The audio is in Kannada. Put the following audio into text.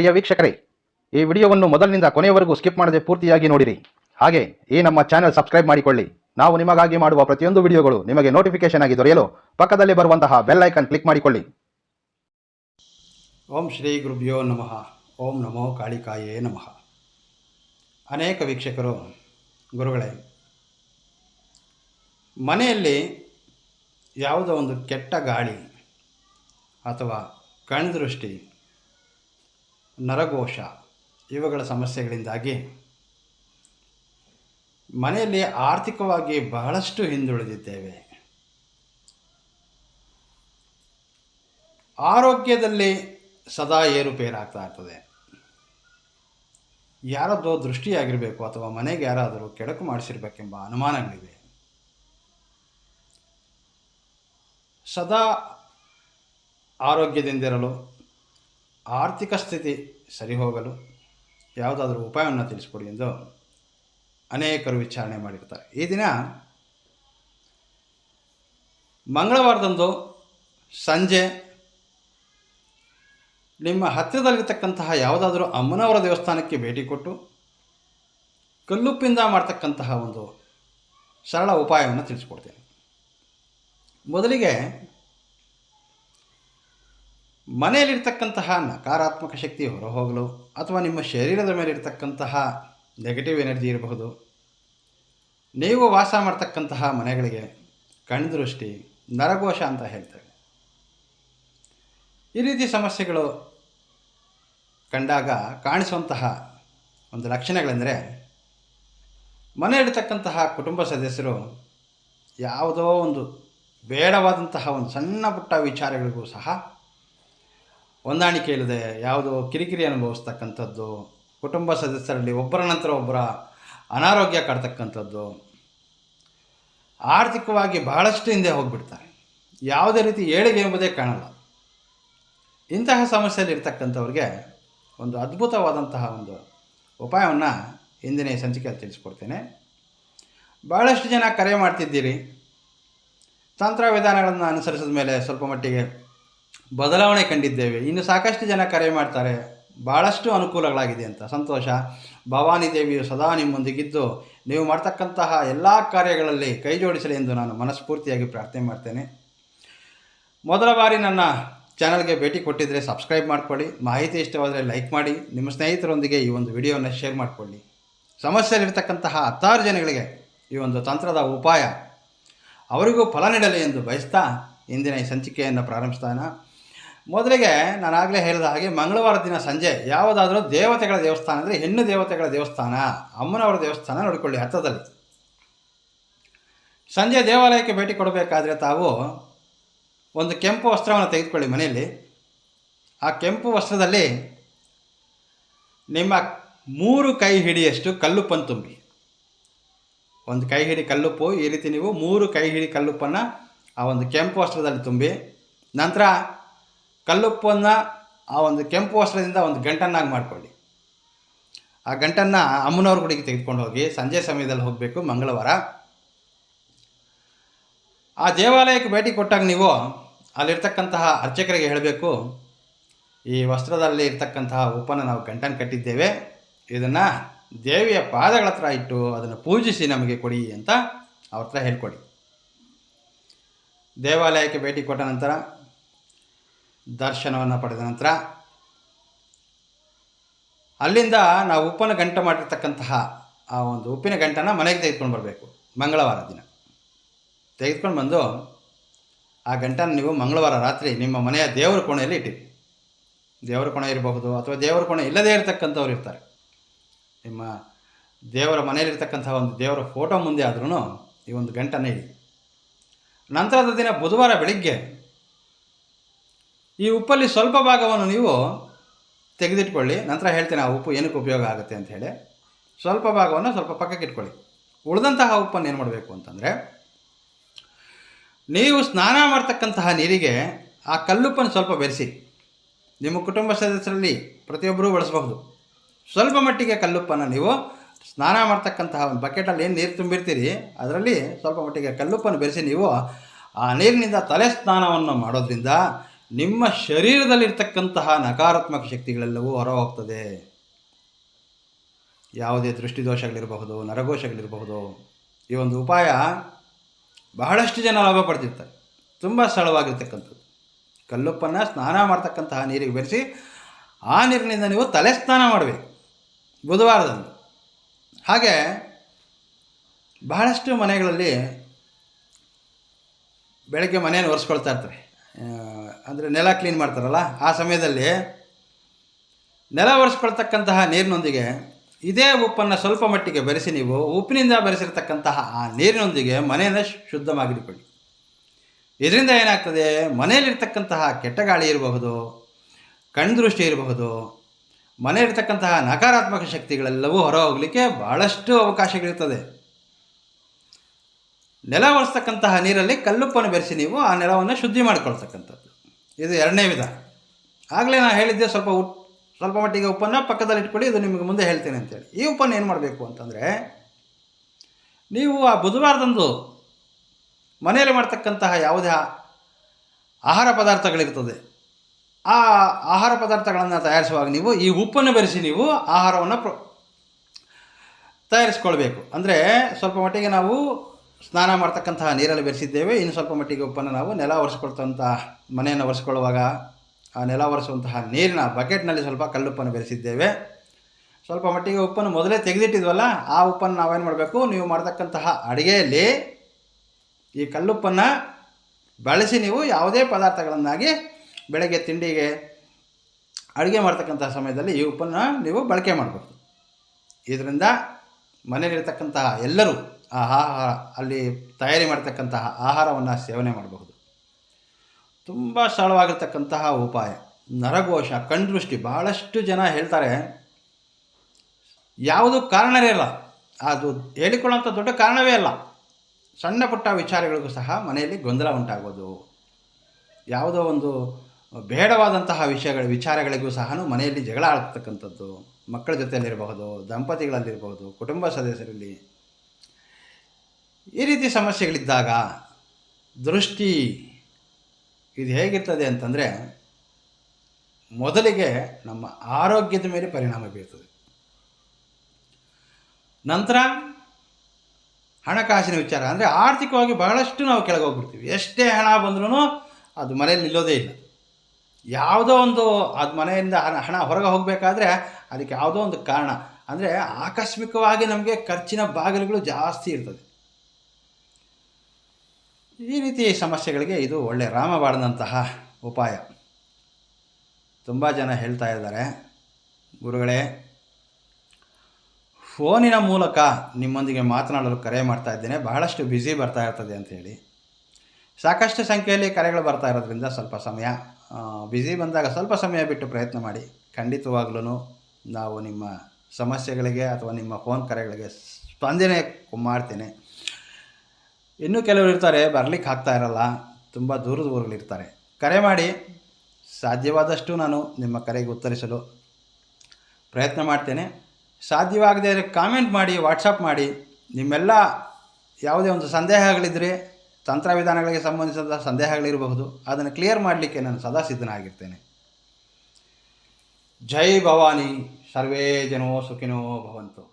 ಪ್ರಿಯ ವೀಕ್ಷಕರೇ, ಈ ವಿಡಿಯೋವನ್ನು ಮೊದಲಿನಿಂದ ಕೊನೆಯವರೆಗೂ ಸ್ಕಿಪ್ ಮಾಡದೆ ಪೂರ್ತಿಯಾಗಿ ನೋಡಿರಿ. ಹಾಗೆ, ಈ ನಮ್ಮ ಚಾನೆಲ್ ಸಬ್ಸ್ಕ್ರೈಬ್ ಮಾಡಿಕೊಳ್ಳಿ. ನಾವು ನಿಮಗಾಗಿ ಮಾಡುವ ಪ್ರತಿಯೊಂದು ವಿಡಿಯೋಗಳು ನಿಮಗೆ ನೋಟಿಫಿಕೇಶನ್ ಆಗಿ ದೊರೆಯಲು ಪಕ್ಕದಲ್ಲಿ ಬರುವಂತಹ ಬೆಲ್ ಐಕನ್ ಕ್ಲಿಕ್ ಮಾಡಿಕೊಳ್ಳಿ. ಓಂ ಶ್ರೀ ಗುರುಭ್ಯೋ ನಮಃ. ಓಂ ನಮೋ ಕಾಳಿಕಾಯೇ ನಮಃ. ಅನೇಕ ವೀಕ್ಷಕರು, ಗುರುಗಳೇ, ಮನೆಯಲ್ಲಿ ಯಾವುದೋ ಒಂದು ಕೆಟ್ಟ ಗಾಳಿ ಅಥವಾ ಕಣ್ದೃಷ್ಟಿ ನರಘೋಷ ಇವುಗಳ ಸಮಸ್ಯೆಗಳಿಂದಾಗಿ ಮನೆಯಲ್ಲಿ ಆರ್ಥಿಕವಾಗಿ ಬಹಳಷ್ಟು ಹಿಂದುಳಿದಿದ್ದೇವೆ. ಆರೋಗ್ಯದಲ್ಲಿ ಸದಾ ಏರುಪೇರಾಗ್ತಾ ಇರ್ತದೆ ಯಾರದ್ದೋ ದೃಷ್ಟಿಯಾಗಿರಬೇಕು ಅಥವಾ ಮನೆಗೆ ಯಾರಾದರೂ ಕೆಡಕು ಮಾಡಿಸಿರ್ಬೇಕೆಂಬ ಅನುಮಾನಗಳಿವೆ. ಸದಾ ಆರೋಗ್ಯದಿಂದಿರಲು ಆರ್ಥಿಕ ಸ್ಥಿತಿ ಸರಿ ಹೋಗಲು ಯಾವುದಾದ್ರೂ ಉಪಾಯವನ್ನು ತಿಳಿಸ್ಕೊಡಿ ಎಂದು ಅನೇಕರು ವಿಚಾರಣೆ ಮಾಡಿರ್ತಾರೆ. ಈ ದಿನ ಮಂಗಳವಾರದಂದು ಸಂಜೆ ನಿಮ್ಮ ಹತ್ತಿರದಲ್ಲಿರ್ತಕ್ಕಂತಹ ಯಾವುದಾದರೂ ಅಮ್ಮನವರ ದೇವಸ್ಥಾನಕ್ಕೆ ಭೇಟಿ ಕೊಟ್ಟು ಕಲ್ಲುಪ್ಪಿಂದ ಮಾಡ್ತಕ್ಕಂತಹ ಒಂದು ಸರಳ ಉಪಾಯವನ್ನು ತಿಳಿಸ್ಕೊಡ್ತೇನೆ. ಮೊದಲಿಗೆ ಮನೆಯಲ್ಲಿರ್ತಕ್ಕಂತಹ ನಕಾರಾತ್ಮಕ ಶಕ್ತಿ ಹೊರಹೋಗಲು ಅಥವಾ ನಿಮ್ಮ ಶರೀರದ ಮೇಲೆ ಇರತಕ್ಕಂತಹ ನೆಗೆಟಿವ್ ಎನರ್ಜಿ ಇರಬಹುದು. ನೀವು ವಾಸ ಮಾಡ್ತಕ್ಕಂತಹ ಮನೆಗಳಿಗೆ ಕಣ್ದೃಷ್ಟಿ, ನರಘೋಷ ಅಂತ ಹೇಳ್ತೇವೆ. ಈ ರೀತಿ ಸಮಸ್ಯೆಗಳು ಕಂಡಾಗ ಕಾಣಿಸುವಂತಹ ಒಂದು ಲಕ್ಷಣಗಳೆಂದರೆ, ಮನೆಯಲ್ಲಿರ್ತಕ್ಕಂತಹ ಕುಟುಂಬ ಸದಸ್ಯರು ಯಾವುದೋ ಒಂದು ಬೇಡವಾದಂತಹ ಒಂದು ಸಣ್ಣ ಪುಟ್ಟ ವಿಚಾರಗಳಿಗೂ ಸಹ ಹೊಂದಾಣಿಕೆ ಇಲ್ಲದೆ ಯಾವುದು ಕಿರಿಕಿರಿ ಅನುಭವಿಸ್ತಕ್ಕಂಥದ್ದು, ಕುಟುಂಬ ಸದಸ್ಯರಲ್ಲಿ ಒಬ್ಬರ ನಂತರ ಒಬ್ಬರ ಅನಾರೋಗ್ಯ ಕಾಡ್ತಕ್ಕಂಥದ್ದು, ಆರ್ಥಿಕವಾಗಿ ಬಹಳಷ್ಟು ಹಿಂದೆ ಹೋಗಿಬಿಡ್ತಾರೆ. ಯಾವುದೇ ರೀತಿ ಏಳಿಗೆ ಎಂಬುದೇ ಕಾಣಲ್ಲ. ಇಂತಹ ಸಮಸ್ಯೆಯಲ್ಲಿ ಇರ್ತಕ್ಕಂಥವ್ರಿಗೆ ಒಂದು ಅದ್ಭುತವಾದಂತಹ ಒಂದು ಉಪಾಯವನ್ನು ಹಿಂದಿನ ಸಂಚಿಕೆಯಲ್ಲಿ ತಿಳಿಸ್ಕೊಡ್ತೇನೆ. ಭಾಳಷ್ಟು ಜನ ಕರೆ ಮಾಡ್ತಿದ್ದೀರಿ. ತಂತ್ರ ವಿಧಾನಗಳನ್ನು ಅನುಸರಿಸಿದ ಮೇಲೆ ಸ್ವಲ್ಪ ಮಟ್ಟಿಗೆ ಬದಲಾವಣೆ ಕಂಡಿದ್ದೇವೆ. ಇನ್ನು ಸಾಕಷ್ಟು ಜನ ಕರೆ ಮಾಡ್ತಾರೆ ಭಾಳಷ್ಟು ಅನುಕೂಲಗಳಾಗಿದೆ ಅಂತ. ಸಂತೋಷ. ಭವಾನಿ ದೇವಿಯು ಸದಾ ನಿಮ್ಮೊಂದಿಗಿದ್ದು, ನೀವು ಮಾಡ್ತಕ್ಕಂತಹ ಎಲ್ಲ ಕಾರ್ಯಗಳಲ್ಲಿ ಕೈ ಜೋಡಿಸಲಿ ಎಂದು ನಾನು ಮನಸ್ಫೂರ್ತಿಯಾಗಿ ಪ್ರಾರ್ಥನೆ ಮಾಡ್ತೇನೆ. ಮೊದಲ ಬಾರಿ ನನ್ನ ಚಾನಲ್ಗೆ ಭೇಟಿ ಕೊಟ್ಟಿದ್ದರೆ ಸಬ್ಸ್ಕ್ರೈಬ್ ಮಾಡ್ಕೊಳ್ಳಿ, ಮಾಹಿತಿ ಇಷ್ಟವಾದರೆ ಲೈಕ್ ಮಾಡಿ, ನಿಮ್ಮ ಸ್ನೇಹಿತರೊಂದಿಗೆ ಈ ಒಂದು ವಿಡಿಯೋವನ್ನು ಶೇರ್ ಮಾಡಿಕೊಳ್ಳಿ. ಸಮಸ್ಯೆಯಲ್ಲಿರ್ತಕ್ಕಂತಹ ಹತ್ತಾರು ಜನಗಳಿಗೆ ಈ ಒಂದು ತಂತ್ರದ ಉಪಾಯ, ಅವರಿಗೂ ಫಲ ನೀಡಲಿ ಎಂದು ಬಯಸ್ತಾ ಇಂದಿನ ಈ ಸಂಚಿಕೆಯನ್ನು ಪ್ರಾರಂಭಿಸ್ತಾನ ಮೊದಲಿಗೆ ನಾನು ಆಗಲೇ ಹೇಳಿದ ಹಾಗೆ ಮಂಗಳವಾರ ದಿನ ಸಂಜೆ ಯಾವುದಾದರೂ ದೇವತೆಗಳ ದೇವಸ್ಥಾನ ಅಂದರೆ ಹೆಣ್ಣು ದೇವತೆಗಳ ದೇವಸ್ಥಾನ, ಅಮ್ಮನವರ ದೇವಸ್ಥಾನ ನೋಡಿಕೊಳ್ಳಿ ಹತ್ತದಲ್ಲಿ ಸಂಜೆ ದೇವಾಲಯಕ್ಕೆ ಭೇಟಿ ಕೊಡಬೇಕಾದ್ರೆ ತಾವು ಒಂದು ಕೆಂಪು ವಸ್ತ್ರವನ್ನು ತೆಗೆದುಕೊಳ್ಳಿ ಮನೆಯಲ್ಲಿ. ಆ ಕೆಂಪು ವಸ್ತ್ರದಲ್ಲಿ ನಿಮ್ಮ ಮೂರು ಕೈ ಹಿಡಿಯಷ್ಟು ಕಲ್ಲುಪ್ಪನ್ನು ತುಂಬಿ. ಒಂದು ಕೈ ಹಿಡಿ ಕಲ್ಲುಪ್ಪು, ಈ ರೀತಿ ನೀವು ಮೂರು ಕೈ ಹಿಡಿ ಕಲ್ಲುಪ್ಪನ್ನು ಆ ಒಂದು ಕೆಂಪು ವಸ್ತ್ರದಲ್ಲಿ ತುಂಬಿ. ನಂತರ ಕಲ್ಲುಪ್ಪನ್ನು ಆ ಒಂದು ಕೆಂಪು ವಸ್ತ್ರದಿಂದ ಒಂದು ಗಂಟನ್ನಾಗಿ ಮಾಡಿಕೊಳ್ಳಿ. ಆ ಗಂಟನ್ನು ಅಮ್ಮನವ್ರ ಗುಡಿಗೆ ತೆಗೆದುಕೊಂಡು ಹೋಗಿ ಸಂಜೆ ಸಮಯದಲ್ಲಿ ಹೋಗಬೇಕು, ಮಂಗಳವಾರ. ಆ ದೇವಾಲಯಕ್ಕೆ ಭೇಟಿ ಕೊಟ್ಟಾಗ ನೀವು ಅಲ್ಲಿರ್ತಕ್ಕಂತಹ ಅರ್ಚಕರಿಗೆ ಹೇಳಬೇಕು, ಈ ವಸ್ತ್ರದಲ್ಲಿ ಇರ್ತಕ್ಕಂತಹ ಉಪ್ಪನ್ನು ನಾವು ಗಂಟನ್ನು ಕಟ್ಟಿದ್ದೇವೆ, ಇದನ್ನು ದೇವಿಯ ಪಾದಗಳ ಹತ್ರ ಇಟ್ಟು ಅದನ್ನು ಪೂಜಿಸಿ ನಮಗೆ ಕೊಡಿ ಅಂತ ಅವ್ರ ಹತ್ರ ಹೇಳ್ಕೊಡಿ. ದೇವಾಲಯಕ್ಕೆ ಭೇಟಿ ಕೊಟ್ಟ ನಂತರ ದರ್ಶನವನ್ನು ಪಡೆದ ನಂತರ ಅಲ್ಲಿಂದ ನಾವು ಉಪ್ಪನ್ನು ಗಂಟ ಮಾಡಿರ್ತಕ್ಕಂತಹ ಆ ಒಂದು ಉಪ್ಪಿನ ಗಂಟನ ಮನೆಗೆ ತೆಗೆದುಕೊಂಡು ಬರಬೇಕು, ಮಂಗಳವಾರ ದಿನ. ತೆಗೆದುಕೊಂಡು ಬಂದು ಆ ಗಂಟನ ನೀವು ಮಂಗಳವಾರ ರಾತ್ರಿ ನಿಮ್ಮ ಮನೆಯ ದೇವರ ಕೋಣೆಯಲ್ಲಿ ಇಟ್ಟಿರಿ. ದೇವರ ಕೋಣೆ ಇರಬಹುದು ಅಥವಾ ದೇವರ ಕೋಣೆ ಇಲ್ಲದೇ ಇರತಕ್ಕಂಥವ್ರು ಇರ್ತಾರೆ. ನಿಮ್ಮ ದೇವರ ಮನೆಯಲ್ಲಿರ್ತಕ್ಕಂಥ ಒಂದು ದೇವರ ಫೋಟೋ ಮುಂದೆ ಆದ್ರೂ ಈ ಒಂದು ಗಂಟನ್ನು ಇಡಿ. ನಂತರದ ದಿನ ಬುಧವಾರ ಬೆಳಿಗ್ಗೆ ಈ ಉಪ್ಪಲ್ಲಿ ಸ್ವಲ್ಪ ಭಾಗವನ್ನು ನೀವು ತೆಗೆದಿಟ್ಕೊಳ್ಳಿ. ನಂತರ ಹೇಳ್ತೇನೆ ಆ ಉಪ್ಪು ಏನಕ್ಕೆ ಉಪಯೋಗ ಆಗುತ್ತೆ ಅಂತ ಹೇಳಿ. ಸ್ವಲ್ಪ ಭಾಗವನ್ನು ಸ್ವಲ್ಪ ಪಕ್ಕಕ್ಕೆ ಇಟ್ಕೊಳ್ಳಿ. ಉಳಿದಂತಹ ಉಪ್ಪನ್ನು ಏನು ಮಾಡಬೇಕು ಅಂತಂದರೆ, ನೀವು ಸ್ನಾನ ಮಾಡ್ತಕ್ಕಂತಹ ನೀರಿಗೆ ಆ ಕಲ್ಲುಪ್ಪನ್ನು ಸ್ವಲ್ಪ ಬೆರೆಸಿ. ನಿಮ್ಮ ಕುಟುಂಬ ಸದಸ್ಯರಲ್ಲಿ ಪ್ರತಿಯೊಬ್ಬರೂ ಬಳಸಬಹುದು. ಸ್ವಲ್ಪ ಮಟ್ಟಿಗೆ ಕಲ್ಲುಪ್ಪನ್ನು ನೀವು ಸ್ನಾನ ಮಾಡ್ತಕ್ಕಂತಹ ಒಂದು ಬಕೆಟಲ್ಲಿ ಏನು ನೀರು ತುಂಬಿರ್ತೀರಿ, ಅದರಲ್ಲಿ ಸ್ವಲ್ಪ ಮಟ್ಟಿಗೆ ಕಲ್ಲುಪ್ಪನ್ನು ಬೆರೆಸಿ ನೀವು ಆ ನೀರಿನಿಂದ ತಲೆ ಸ್ನಾನವನ್ನು ಮಾಡೋದ್ರಿಂದ ನಿಮ್ಮ ಶರೀರದಲ್ಲಿರ್ತಕ್ಕಂತಹ ನಕಾರಾತ್ಮಕ ಶಕ್ತಿಗಳೆಲ್ಲವೂ ಹೊರ ಹೋಗ್ತದೆ ಯಾವುದೇ ದೃಷ್ಟಿದೋಷಗಳಿರಬಹುದು, ನರಘೋಷಗಳಿರಬಹುದು, ಈ ಒಂದು ಉಪಾಯ ಬಹಳಷ್ಟು ಜನ ಲಾಭ ಪಡೆದಿರ್ತಾರೆ ತುಂಬ ಸರಳವಾಗಿರ್ತಕ್ಕಂಥದ್ದು. ಕಲ್ಲುಪ್ಪನ್ನು ಸ್ನಾನ ಮಾಡ್ತಕ್ಕಂತಹ ನೀರಿಗೆ ಬೆರೆಸಿ ಆ ನೀರಿನಿಂದ ನೀವು ತಲೆ ಸ್ನಾನ ಮಾಡಬೇಕು, ಬುಧವಾರದಂದು. ಹಾಗೆ ಬಹಳಷ್ಟು ಮನೆಗಳಲ್ಲಿ ಬೆಳಗ್ಗೆ ಮನೆಯನ್ನು ಒರೆಸ್ಕೊಳ್ತಾ ಇರ್ತಾರೆ. ಅಂದರೆ ನೆಲ ಕ್ಲೀನ್ ಮಾಡ್ತಾರಲ್ಲ, ಆ ಸಮಯದಲ್ಲಿ ನೆಲ ಒರೆಸ್ಕೊಳ್ತಕ್ಕಂತಹ ನೀರಿನೊಂದಿಗೆ ಇದೇ ಉಪ್ಪನ್ನು ಸ್ವಲ್ಪ ಮಟ್ಟಿಗೆ ಬೆರೆಸಿ ನೀವು ಉಪ್ಪಿನಿಂದ ಬೆರೆಸಿರ್ತಕ್ಕಂತಹ ಆ ನೀರಿನೊಂದಿಗೆ ಮನೆಯನ್ನು ಶುದ್ಧ ಮಾಡಿಕೊಳ್ಳಿ ಇದರಿಂದ ಏನಾಗ್ತದೆ, ಮನೆಯಲ್ಲಿರ್ತಕ್ಕಂತಹ ಕೆಟ್ಟ ಗಾಳಿ ಇರಬಹುದು, ಕಣ್ದೃಷ್ಟಿ ಇರಬಹುದು, ಮನೆಯಲ್ಲಿರ್ತಕ್ಕಂತಹ ನಕಾರಾತ್ಮಕ ಶಕ್ತಿಗಳೆಲ್ಲವೂ ಹೊರ ಹೋಗಲಿಕ್ಕೆ ಭಾಳಷ್ಟು ಅವಕಾಶಗಳಿರ್ತದೆ. ನೆಲ ಒರೆಸ್ತಕ್ಕಂತಹ ನೀರಲ್ಲಿ ಕಲ್ಲುಪ್ಪನ್ನು ಬೆರೆಸಿ ನೀವು ಆ ನೆಲವನ್ನು ಶುದ್ಧಿ ಮಾಡಿಕೊಳ್ತಕ್ಕಂಥದ್ದು ಇದು ಎರಡನೇ ವಿಧ. ಆಗಲೇ ನಾನು ಹೇಳಿದ್ದೆ ಸ್ವಲ್ಪ ಸ್ವಲ್ಪ ಮಟ್ಟಿಗೆ ಉಪ್ಪನ್ನು ಪಕ್ಕದಲ್ಲಿ ಇಟ್ಕೊಳ್ಳಿ, ಇದು ನಿಮಗೆ ಮುಂದೆ ಹೇಳ್ತೇನೆ ಅಂತೇಳಿ. ಈ ಉಪ್ಪನ್ನು ಏನು ಮಾಡಬೇಕು ಅಂತಂದರೆ, ನೀವು ಆ ಬುಧವಾರದಂದು ಮನೆಯಲ್ಲಿ ಮಾಡ್ತಕ್ಕಂತಹ ಯಾವುದೇ ಆಹಾರ ಪದಾರ್ಥಗಳಿರ್ತದೆ, ಆ ಆಹಾರ ಪದಾರ್ಥಗಳನ್ನು ತಯಾರಿಸುವಾಗ ನೀವು ಈ ಉಪ್ಪನ್ನು ಬೆರೆಸಿ ನೀವು ಆಹಾರವನ್ನು ಪ್ರ, ತಯಾರಿಸ್ಕೊಳ್ಬೇಕು. ಅಂದರೆ ಸ್ವಲ್ಪ ಮಟ್ಟಿಗೆ ನಾವು ಸ್ನಾನ ಮಾಡ್ತಕ್ಕಂತಹ ನೀರಲ್ಲಿ ಬೆರೆಸಿದ್ದೇವೆ. ಇನ್ನು ಸ್ವಲ್ಪ ಮಟ್ಟಿಗೆ ಉಪ್ಪನ್ನು ನಾವು ನೆಲ ಒರೆಸ್ಕೊಳ್ತಂತಹ, ಮನೆಯನ್ನು ಒರೆಸ್ಕೊಳ್ಳುವಾಗ ಆ ನೆಲ ಒರೆಸುವಂತಹ ನೀರಿನ ಬಕೆಟ್ನಲ್ಲಿ ಸ್ವಲ್ಪ ಕಲ್ಲುಪ್ಪನ್ನು ಬೆರೆಸಿದ್ದೇವೆ. ಸ್ವಲ್ಪ ಮಟ್ಟಿಗೆ ಉಪ್ಪನ್ನು ಮೊದಲೇ ತೆಗೆದಿಟ್ಟಿದ್ವಲ್ಲ, ಆ ಉಪ್ಪನ್ನು ನಾವೇನು ಮಾಡಬೇಕು? ನೀವು ಮಾಡ್ತಕ್ಕಂತಹ ಅಡುಗೆಯಲ್ಲಿ ಈ ಕಲ್ಲುಪ್ಪನ್ನು ಬಳಸಿ ನೀವು ಯಾವುದೇ ಪದಾರ್ಥಗಳನ್ನಾಗಿ ಬೆಳಗ್ಗೆ ತಿಂಡಿಗೆ ಅಡುಗೆ ಮಾಡ್ತಕ್ಕಂತಹ ಸಮಯದಲ್ಲಿ ಈ ಉಪ್ಪನ್ನು ನೀವು ಬಳಕೆ ಮಾಡಬಹುದು. ಇದರಿಂದ ಮನೆಯಲ್ಲಿರ್ತಕ್ಕಂತಹ ಎಲ್ಲರೂ ಆಹಾರ ಅಲ್ಲಿ ತಯಾರಿ ಮಾಡ್ತಕ್ಕಂತಹ ಆಹಾರವನ್ನು ಸೇವನೆ ಮಾಡಬಹುದು. ತುಂಬ ಸರಳವಾಗಿರ್ತಕ್ಕಂತಹ ಉಪಾಯ. ನರಘೋಷ, ಕಣ್ದೃಷ್ಟಿ ಬಹಳಷ್ಟು ಜನ ಹೇಳ್ತಾರೆ, ಯಾವುದು ಕಾರಣವೇ ಇಲ್ಲ. ಅದು ಹೇಳಿಕೊಳ್ಳೋಂಥ ದೊಡ್ಡ ಕಾರಣವೇ ಅಲ್ಲ ಸಣ್ಣ ಪುಟ್ಟ ವಿಚಾರಗಳಿಗೂ ಸಹ ಮನೆಯಲ್ಲಿ ಗೊಂದಲ ಉಂಟಾಗೋದು. ಯಾವುದೋ ಒಂದು ಬೇಡವಾದಂತಹ ವಿಷಯಗಳ, ವಿಚಾರಗಳಿಗೂ ಸಹ ಮನೆಯಲ್ಲಿ ಜಗಳ ಆಗ್ತಕ್ಕಂಥದ್ದು ಮಕ್ಕಳ ಜೊತೆಯಲ್ಲಿರಬಹುದು, ದಂಪತಿಗಳಲ್ಲಿರಬಹುದು, ಕುಟುಂಬ ಸದಸ್ಯರಲ್ಲಿ ಈ ರೀತಿ ಸಮಸ್ಯೆಗಳಿದ್ದಾಗ ದೃಷ್ಟಿ ಇದು ಹೇಗಿರ್ತದೆ ಅಂತಂದರೆ ಮೊದಲಿಗೆ ನಮ್ಮ ಆರೋಗ್ಯದ ಮೇಲೆ ಪರಿಣಾಮ ಬೀರ್ತದೆ. ನಂತರ ಹಣಕಾಸಿನ ವಿಚಾರ ಅಂದರೆ ಆರ್ಥಿಕವಾಗಿ ಬಹಳಷ್ಟು ನಾವು ಕೆಳಗೆ ಹೋಗ್ಬಿಡ್ತೀವಿ ಎಷ್ಟೇ ಹಣ ಬಂದ್ರೂ ಅದು ಮನೆಯಲ್ಲಿ ನಿಲ್ಲೋದೇ ಇಲ್ಲ. ಯಾವುದೋ ಒಂದು ಅದು ಮನೆಯಿಂದ ಹಣ ಹಣ ಹೊರಗೆ ಹೋಗಬೇಕಾದ್ರೆ ಅದಕ್ಕೆ ಯಾವುದೋ ಒಂದು ಕಾರಣ. ಅಂದರೆ ಆಕಸ್ಮಿಕವಾಗಿ ನಮಗೆ ಖರ್ಚಿನ ಬಾಗಿಲುಗಳು ಜಾಸ್ತಿ ಇರ್ತದೆ. ಈ ರೀತಿ ಸಮಸ್ಯೆಗಳಿಗೆ ಇದು ಒಳ್ಳೆ ರಾಮಬಾಣದಂತಹ ಉಪಾಯ. ತುಂಬ ಜನ ಹೇಳ್ತಾ ಇದ್ದಾರೆ. ಗುರುಗಳೇ, ಫೋನಿನ ಮೂಲಕ ನಿಮ್ಮೊಂದಿಗೆ ಮಾತನಾಡಲು ಕರೆ ಮಾಡ್ತಾ ಇದ್ದೇನೆ. ಬಹಳಷ್ಟು ಬ್ಯುಸಿ ಬರ್ತಾ ಇರ್ತದೆ ಅಂಥೇಳಿ ಸಾಕಷ್ಟು ಸಂಖ್ಯೆಯಲ್ಲಿ ಕರೆಗಳು ಬರ್ತಾ ಇರೋದ್ರಿಂದ ಸ್ವಲ್ಪ ಸಮಯ ಬ್ಯುಸಿ ಬಂದಾಗ ಸ್ವಲ್ಪ ಸಮಯ ಬಿಟ್ಟು ಪ್ರಯತ್ನ ಮಾಡಿ. ಖಂಡಿತವಾಗ್ಲೂ ನಾವು ನಿಮ್ಮ ಸಮಸ್ಯೆಗಳಿಗೆ ಅಥವಾ ನಿಮ್ಮ ಫೋನ್ ಕರೆಗಳಿಗೆ ಸ್ಪಂದನೆ ಮಾಡ್ತೇನೆ. ಇನ್ನೂ ಕೆಲವರು ಇರ್ತಾರೆ, ಬರಲಿಕ್ಕೆ ಆಗ್ತಾ ಇರಲ್ಲ. ತುಂಬ ದೂರದ ಊರುಗಳಿರ್ತಾರೆ ಕರೆ ಮಾಡಿ. ಸಾಧ್ಯವಾದಷ್ಟು ನಾನು ನಿಮ್ಮ ಕರೆಗೆ ಉತ್ತರಿಸಲು ಪ್ರಯತ್ನ ಮಾಡ್ತೇನೆ. ಸಾಧ್ಯವಾಗದೇ ಇದ್ರೆ ಕಾಮೆಂಟ್ ಮಾಡಿ ವಾಟ್ಸಪ್ ಮಾಡಿ. ನಿಮ್ಮೆಲ್ಲ ಯಾವುದೇ ಒಂದು ಸಂದೇಹಗಳಿದ್ದರೆ ತಂತ್ರವಿಧಾನಗಳಿಗೆ ಸಂಬಂಧಿಸಿದ ಸಂದೇಹಗಳಿರಬಹುದು. ಅದನ್ನು ಕ್ಲಿಯರ್ ಮಾಡಲಿಕ್ಕೆ ನಾನು ಸದಾ ಸಿದ್ಧನಾಗಿರ್ತೇನೆ. ಜೈ ಭವಾನಿ. ಸರ್ವೇ ಜನೋ ಸುಖಿನೋ ಭವಂತು.